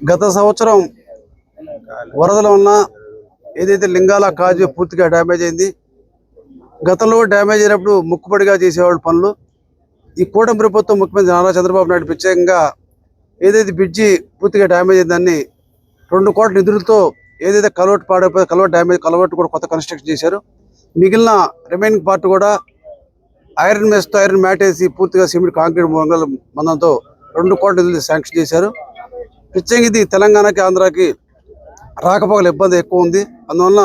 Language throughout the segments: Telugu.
గత సంవత్సరం వరదలు ఉన్న ఏదైతే లింగాల కాజు పూర్తిగా డ్యామేజ్ అయింది గతంలో డ్యామేజ్ అయినప్పుడు ముక్కుపడిగా చేసేవాళ్ళు పనులు ఈ కూటమి ప్రభుత్వం ముఖ్యమంత్రి నారా చంద్రబాబు నాయుడు ప్రత్యేకంగా ఏదైతే బ్రిడ్జి పూర్తిగా డ్యామేజ్ అయిందని రెండు కోట్ల నిధులతో ఏదైతే కలవట్ పాడైపోయి కలవట్ డ్యామేజ్ కలవట్ కూడా కొత్త కన్స్ట్రక్షన్ చేశారు. మిగిలిన రిమైనింగ్ పార్ట్ కూడా ఐరన్ మెస్తో ఐరన్ మ్యాట్ వేసి పూర్తిగా సిమెంట్ కాంక్రీట్ మంగళ మందంతో రెండు కోట్ల నిధులు శాంక్షన్ చేశారు. పిచ్చింగ్ ఇది తెలంగాణకి ఆంధ్రాకి రాకపోకల ఇబ్బంది ఎక్కువ ఉంది. అందువలన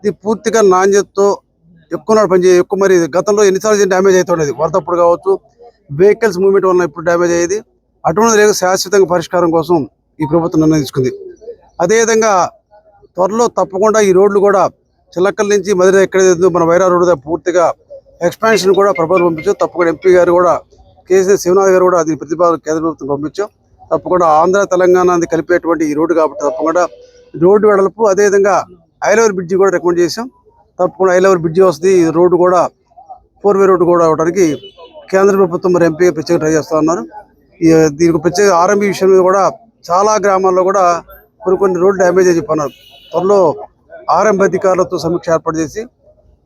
ఇది పూర్తిగా నాణ్యతతో ఎక్కువ నాడు పనిచేయ ఎక్కువ మరి గతంలో ఎన్నిసార్లు డ్యామేజ్ అవుతుండేది వరదప్పుడు కావచ్చు వెహికల్స్ మూవ్మెంట్ వలన ఇప్పుడు డ్యామేజ్ అయ్యేది. అటువంటి లేక శాశ్వతంగా పరిష్కారం కోసం ఈ ప్రభుత్వం నిర్ణయం తీసుకుంది. అదేవిధంగా త్వరలో తప్పకుండా ఈ రోడ్లు కూడా చిల్లక్కల నుంచి మధుర ఎక్కడైతే మన వైరా రోడ్డు పూర్తిగా ఎక్స్పాన్షన్ కూడా ప్రభుత్వం పంపించు. తప్పకుండా ఎంపీ గారు కూడా కేసీఆర్ శివనాథ్ గారు కూడా అది ప్రతిపాదన కేంద్ర ప్రభుత్వం పంపించాం. తప్పకుండా ఆంధ్ర తెలంగాణ కలిపేటువంటి ఈ రోడ్డు కాబట్టి తప్పకుండా రోడ్డు వెడల్పు అదేవిధంగా ఐలవర్ బ్రిడ్జి కూడా రికమెండ్ చేసాం తప్పకుండా ఐలవర్ బ్రిడ్జి వస్తుంది ఈ రోడ్డు కూడా ఫోర్ వే రోడ్డు కూడా అవడానికి కేంద్ర ప్రభుత్వం మరి ఎంపీ ప్రత్యేక ట్రై చేస్తూ ఉన్నారు. ఈ దీనికి ప్రత్యేక ఆర్ఎంబీ విషయం మీద కూడా చాలా గ్రామాల్లో కూడా కొన్ని కొన్ని రోడ్లు డ్యామేజ్ అని చెప్పన్నారు. త్వరలో ఆర్ఎంబీ అధికారులతో సమీక్ష ఏర్పాటు చేసి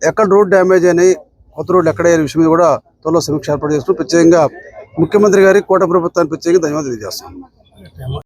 ఎక్కడ రోడ్ డ్యామేజ్ అయినాయి కొత్త రోడ్లు ఎక్కడ అయ్యే విషయం మీద కూడా త్వరలో సమీక్ష ఏర్పాటు చేస్తూ ప్రత్యేకంగా ముఖ్యమంత్రి గారికి కోట ప్రభుత్వానికి ప్రత్యేకంగా ధన్యవాదాలు తెలియజేస్తాను